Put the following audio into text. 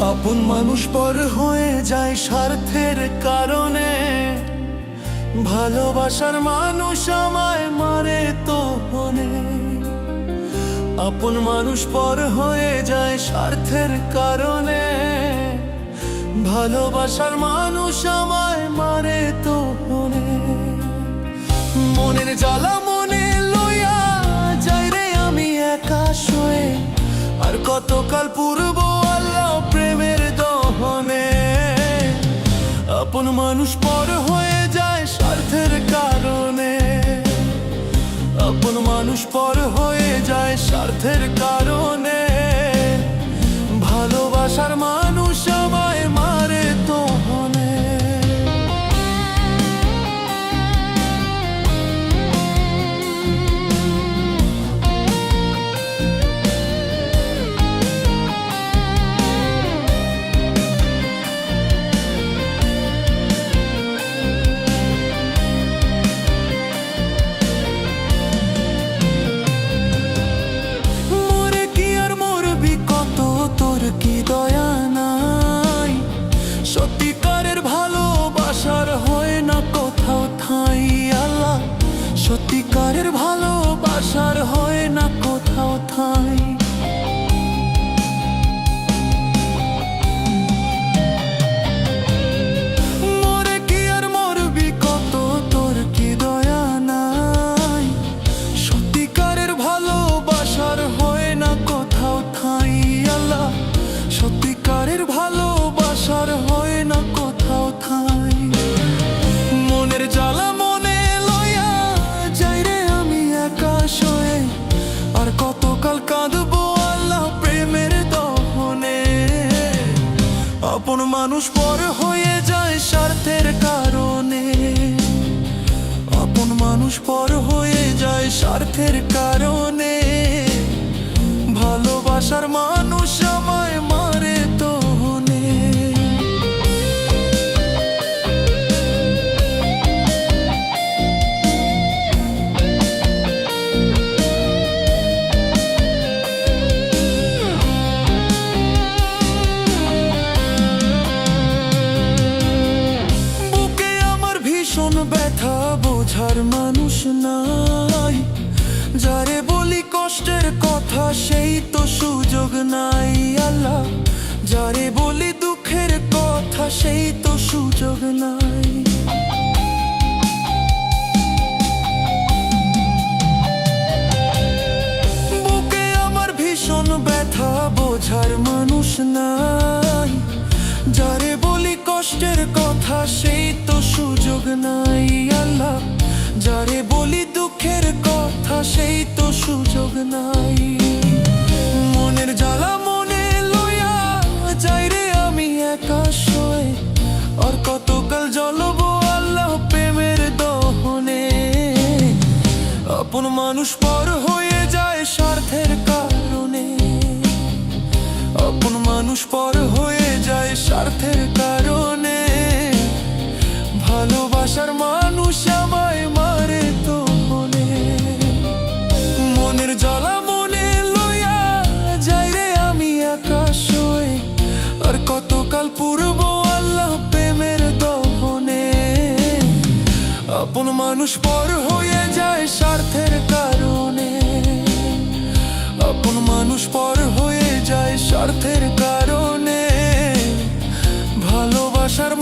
মানুষ পর হয়ে যায় স্বার্থের কারণে। ভালোবাসার মানুষ আমায় মারে তো মনে আপন মানুষ পর হয়ে যায় স্বার্থের কারণে। ভালোবাসার মানুষ আমায় মারে তো মনে মনের জ্বালা মনে লইয়া যাই রে আমি একা শুয়ে। আর কতকাল মানুষ পর হয়ে যায় স্বার্থের কারণে। সত্যিকারের ভালোবাসার হয়। আপন মানুষ পর হয়ে যায় স্বার্থের কারণে। আপন মানুষ পর হয়ে যায় স্বার্থের কারণে। ব্যথা, বোঝার মানুষ নাই। যারে বলি কষ্টের কথা, সেই তো সুযোগ নাই, আল্লাহ। যারে বলি দুঃখের কথা, সেই তো সুযোগ নাই। বুকে আমার ভীষণ ব্যথা, বোঝার মানুষ নাই। যারে বলি কষ্টের কথা, সেই তো নাই আল্লাহ, যারে বলি দুঃখের কথা, সেই তো সুযোগ নাই। মনের জ্বালা মনে লইয়া যাই রে আমি একা আর কতকাল জ্বলবো আল্লাহ প্রেমের দহনে। আপন মানুষ পর হয়ে ভালোবাসার মানুষ আমায় মারে তো মনে। মনের জলা মনে লইয়া যাই রে আমি আকাশ আর কতকাল পূর্ব আল্লাহ প্রেমের দহনে। আপন মানুষ পর হয়ে যায় স্বার্থের কারণে। আপন মানুষ পর হয়ে যায় স্বার্থের কারণে। ভালোবাসার